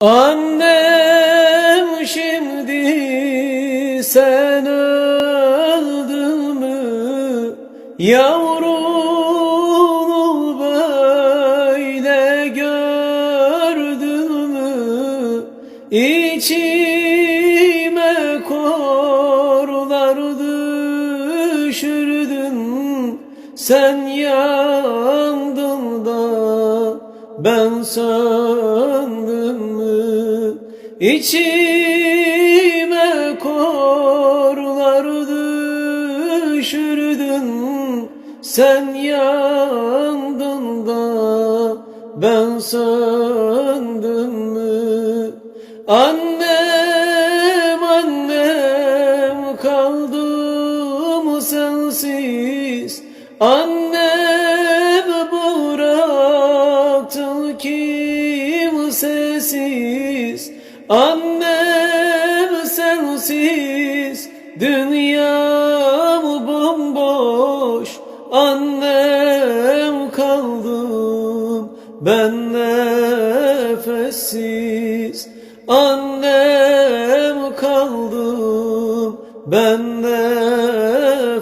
Annem şimdi sen öldün mü? Yavrunu böyle gördün mü? İçime korlar düşürdün. Sen yandın da ben söndüm mü İçime korlar düşürdün. Sen yandın da ben söndüm mü? Annem annem kaldım sensiz. Annem bıraktın kimsesiz Annem sensiz Dünyam bomboş. Annem kaldım ben nefessiz. Annem kaldım ben nefessiz